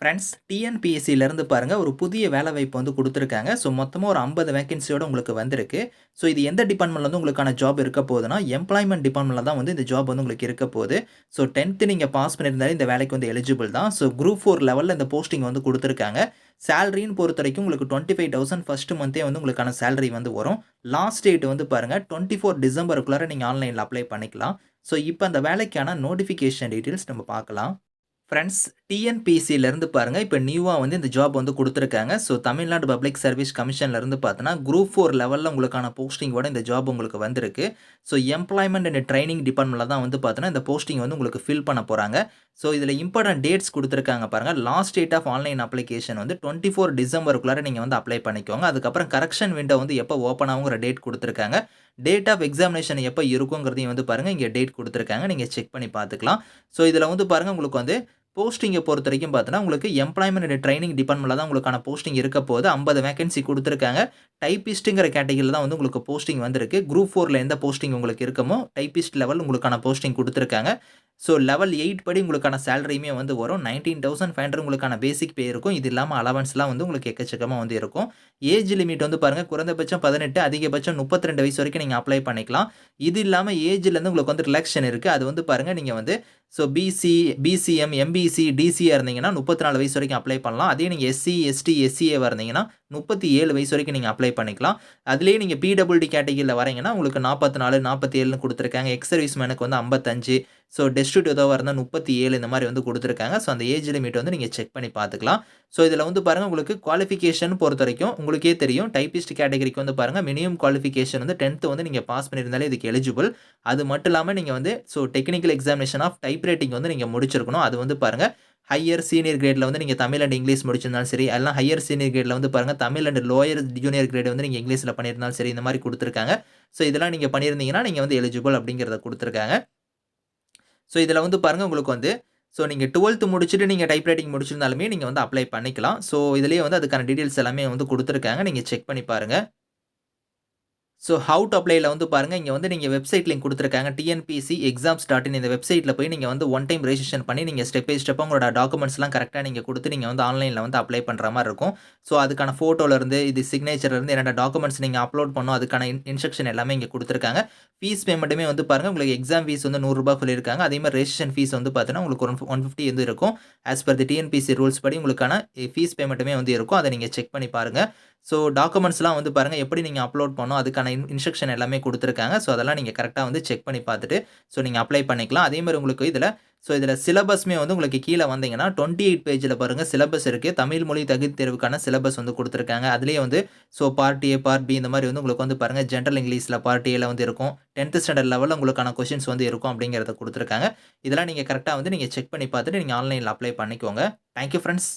Friends டிஎன்பிஎஸ்சிலேருந்து பாருங்கள் ஒரு புதிய வேலை வாய்ப்பு வந்து கொடுத்துருக்காங்க. ஸோ மொத்தமாக ஒரு ஐம்பது வேகன்சியோடு உங்களுக்கு வந்திருக்கு. ஸோ இது எந்த டிபார்ட்மெண்ட்ல வந்து உங்களுக்கான ஜாப் இருக்க போகுதுன்னா எம்ப்ளாய்மெண்ட் டிபார்ட்மெண்ட்டில் தான் வந்து இந்த ஜாப் வந்து உங்களுக்கு இருக்க போகுது. ஸோ டென்த்து நீங்கள் பாஸ் பண்ணியிருந்தாலே இந்த வேலைக்கு வந்து எலிஜிபிள் தான். ஸோ குரூப் ஃபோர் லெவலில் இந்த போஸ்டிங் வந்து கொடுத்துருக்காங்க. சேலரின்னு பொறுத்த வரைக்கும் உங்களுக்கு டுவெண்ட்டி ஃபைவ் தௌசண்ட் ஃபஸ்ட் மந்த்தே வந்து உங்களுக்கான சேலரி வந்து வரும். லாஸ்ட் டேட் வந்து பாருங்கள் டுவெண்ட்டி ஃபோர் டிசம்பருக்குள்ளார நீங்கள் ஆன்லைனில் அப்ளை பண்ணிக்கலாம். ஸோ இப்போ அந்த வேலைக்கான நோட்டிஃபிகேஷன் டீட்டெயில்ஸ் நம்ம பார்க்கலாம். ஃப்ரெண்ட்ஸ் டிஎன்பிசியிலேருந்து பாருங்கள் இப்போ நியூவாக வந்து இந்த ஜாப் வந்து கொடுத்துருக்காங்க. ஸோ தமிழ்நாடு பப்ளிக் சர்வீஸ் கமிஷன்லேருந்து பார்த்தோன்னா குரூப் ஃபோர் லெவலில் உங்களுக்கான போஸ்டிங்கோட இந்த ஜாப் உங்களுக்கு வந்திருக்கு. ஸோ எம்ப்ளாய்மெண்ட் அண்ட் ட்ரைனிங் டிபார்ட்மெண்ட்டில் தான் வந்து பார்த்தோன்னா இந்த போஸ்டிங் வந்து உங்களுக்கு ஃபில் பண்ண போகிறாங்க ஸோ இதில் இம்பார்ட்டன்ட் டேட்ஸ் கொடுத்துருக்காங்க பாருங்கள் last date of online application வந்து டுவெண்ட்டி ஃபோர் டிசம்பருக்குள்ளார நீங்கள் வந்து அப்ளை பண்ணிக்கோங்க. அதுக்கப்புறம் கரெக்ஷன் விண்டோ வந்து எப்போ ஓப்பன் ஆகுங்கிற டேட் கொடுத்துருக்காங்க. டேட் ஆஃப் எக்ஸாமினேஷன் எப்போ இருக்குங்கிறதையும் வந்து பாருங்கள் இங்கே டேட் கொடுத்துருக்காங்க. நீங்கள் செக் பண்ணி பார்த்துக்கலாம் ஸோ இதில் வந்து பாருங்கள் உங்களுக்கு வந்து போஸ்டிங்கை பொறுத்த வரைக்கும் பார்த்தோன்னா உங்களுக்கு எம்ப்ளாய்மெண்ட் ட்ரைனிங் டிபார்ட்மெண்ட்டில் தான் உங்களுக்கான போஸ்டிங் இருக்க போது ஐம்பது வேகன்சி கொடுத்துருக்காங்க. டைப்பிஸ்ட்டுங்கிற கேட்டகரியில் தான் வந்து உங்களுக்கு போஸ்டிங் வந்திருக்கு. குரூப் ஃபோரில் எந்த போஸ்டிங் உங்களுக்கு இருக்குமோ டைப்பிஸ்ட் லெவல் உங்களுக்கான போஸ்டிங் கொடுத்துருக்காங்க. ஸோ லெவல் எயிட் படி உங்களுக்கான சேலரியுமே வந்து வரும். நைன்டீன் தௌசண்ட் ஃபைவ் ஹண்ட்ரட் உங்களுக்கான பேசிக் பே இருக்கும். இது இல்லாமல் அலவன்ஸ்லாம் வந்து உங்களுக்கு எக்கச்சக்கமாக வந்து இருக்கும். ஏஜ் லிமிட் வந்து பாருங்கள் குறைந்தபட்சம் பதினெட்டு அதிகபட்சம் முப்பத்தி ரெண்டு வயசு வரைக்கும் நீங்கள் அப்ளை பண்ணிக்கலாம். இது இல்லாமல் ஏஜ்லேருந்து உங்களுக்கு வந்து ரிலாக்ஷன் இருக்குது அது வந்து பாருங்கள் நீங்கள் வந்து ஸோ பிசி பிசிஎம் எம்பிசி டிசியாக இருந்தீங்கன்னா முப்பத்தி நாலு வயசு வரைக்கும் அப்ளை பண்ணலாம். அதே நீங்கள் எஸ்சி எஸ்டி எஸ்சிஏவாக இருந்தீங்கன்னா முப்பத்தி ஏழு வயசு வரைக்கும் நீங்கள் அப்ளை பண்ணிக்கலாம். அதுலேயே நீங்கள் பிடபிள்டி கேட்டகிரியில் வரீங்கன்னா உங்களுக்கு நாற்பத்தி நாலு நாற்பத்தி ஏழுன்னு கொடுத்துருக்காங்க. எக்ஸ் சர்வீஸ் மேனுக்கு வந்து ஐம்பத்தஞ்சு. ஸோ டெஸ்டியூட் எதோவாக இருந்தால் முப்பத்தி ஏழு இந்த மாதிரி வந்து கொடுத்துருக்காங்க. ஸோ அந்த ஏஜ் லிமிட் வந்து நீங்கள் செக் பண்ணி பார்த்துக்கலாம். ஸோ இதில் வந்து பாருங்கள் உங்களுக்கு குவாலிஃபிகேஷன் பொறுத்த வரைக்கும் உங்களுக்கே தெரியும். டைப்பிஸ்ட் கேட்டகரிக்கு வந்து பாருங்கள் மினிமம் குவாலிஃபிகேஷன் வந்து டென்த்து வந்து நீங்கள் பாஸ் பண்ணியிருந்தாலே இதுக்கு எலிஜிபிள் அது மட்டும் இல்லாமல் நீங்கள் வந்து so technical examination of type writing வந்து நீங்கள் முடிச்சிருக்கணும். அது வந்து பாருங்கள் ஹையர் சீனியர் கிரேடில் வந்து நீங்கள் தமிழ் அண்ட் இங்கிலீஷ் முடிச்சிருந்தாலும் சரி எல்லாம் ஹையர் சீனியர் கிரேடில் வந்து பாருங்கள் Tamil and lower junior grade வந்து நீங்கள் இங்கிலீஷில் பண்ணியிருந்தாலும் சரி இந்த மாதிரி கொடுத்துருக்காங்க. ஸோ இதெல்லாம் நீங்கள் பண்ணியிருந்தீங்கன்னா நீங்கள் வந்து எலிஜிபிள் அப்படிங்கிறத கொடுத்துருக்காங்க. ஸோ இதில் வந்து பாருங்கள் உங்களுக்கு வந்து ஸோ நீங்கள் டுவெல்த்து முடிச்சுட்டு நீங்கள் டைப் ரைட்டிங் முடிச்சிருந்தாலுமே நீங்கள் வந்து அப்ளை பண்ணிக்கலாம். ஸோ இதுலேயே வந்து அதுக்கான டீட்டெயில்ஸ் எல்லாமே வந்து கொடுத்துருக்காங்க. நீங்கள் செக் பண்ணி பாருங்கள் ஸோ ஹவு டு அப்ளைல வந்து பாருங்கள் இங்கே வந்து நீங்கள் வெப்சைட் லிங்க் கொடுத்துருக்காங்க டிஎன்பிசி எக்ஸாம்ஸ் டாட் இன் இந்த வெப்சைட்டில் போய் நீங்கள் வந்து ஒன் டைம் ரெஜிஸ்ட்ரேஷன் பண்ணி நீங்கள் ஸ்டெப் பை ஸ்டெப் உங்களோட டாக்குமெண்ட்ஸ்லாம் கரெக்டாக நீங்கள் கொடுத்து நீங்கள் வந்து ஆன்லைனில் வந்து அப்ளை பண்ணுற மாதிரி இருக்கும். ஸோ அதுக்கான ஃபோட்டோலேருந்து இது சிக்னேச்சர்லேருந்து என்னென்ன டாக்குமெண்ட்ஸ் நீங்கள் அப்லோட் பண்ணணும் அதுக்கான இன்ஸ்ட்ரக்ஷன் எல்லாமே இங்கே கொடுத்துருக்காங்க. ஃபீஸ் பேமெண்ட்டுமே வந்து பாருங்கள் உங்களுக்கு எக்ஸாம் ஃபீஸ் வந்து நூறுரூபா சொல்லியிருக்காங்க. அதே மாதிரி ரெஜிஸ்ட்ரேஷன் ஃபீஸ் வந்து பார்த்தீங்கன்னா உங்களுக்கு ஒன் ஒன் ஃபிஃப்டி வந்து இருக்கும். As per the TNPSC rules படி உங்களுக்கான ஃபீஸ் பேமெண்ட்டுமே வந்து இருக்கும். அதை நீங்கள் செக் பண்ணி பாருங்கள் ஸோ டாக்குமெண்ட்ஸ்லாம் வந்து பாருங்கள் எப்படி நீங்கள் அப்லோட் பண்ணணும் அதுக்கான இன் இன்ஸ்ட்ரக்ஷன் எல்லாமே கொடுத்துருக்காங்க. ஸோ அதெல்லாம் நீங்கள் கரெக்டாக வந்து செக் பண்ணி பார்த்துட்டு ஸோ நீங்கள் அப்ளை பண்ணிக்கலாம். அதே மாதிரி உங்களுக்கு இதில் ஸோ இதில் சிலபஸ்மே வந்து உங்களுக்கு கீழே வந்தீங்கன்னா டுவெண்ட்டி எயிட் பேஜில் பாருங்கள் சிலபஸ் இருக்குது தமிழ் மொழி தகுதி தேர்வுக்கான சிலபஸ் வந்து கொடுத்துருக்காங்க. அதுலேயே வந்து so part A part B இந்த மாதிரி வந்து உங்களுக்கு வந்து பாருங்கள் ஜென்ரல் இங்கிலீஷில் பார்ட் ஏல வந்து இருக்கும். டென்த்து ஸ்டாண்டர்ட் லெவலில் உங்களுக்கான கொஷின்ஸ் வந்து இருக்கும் அப்படிங்கிறத கொடுத்துருக்காங்க. இதெல்லாம் நீங்கள் கரெக்டாக வந்து நீங்கள் செக் பண்ணி பார்த்துட்டு நீங்கள் ஆன்லைனில் அப்ளை பண்ணிக்கோங்க. Thank you friends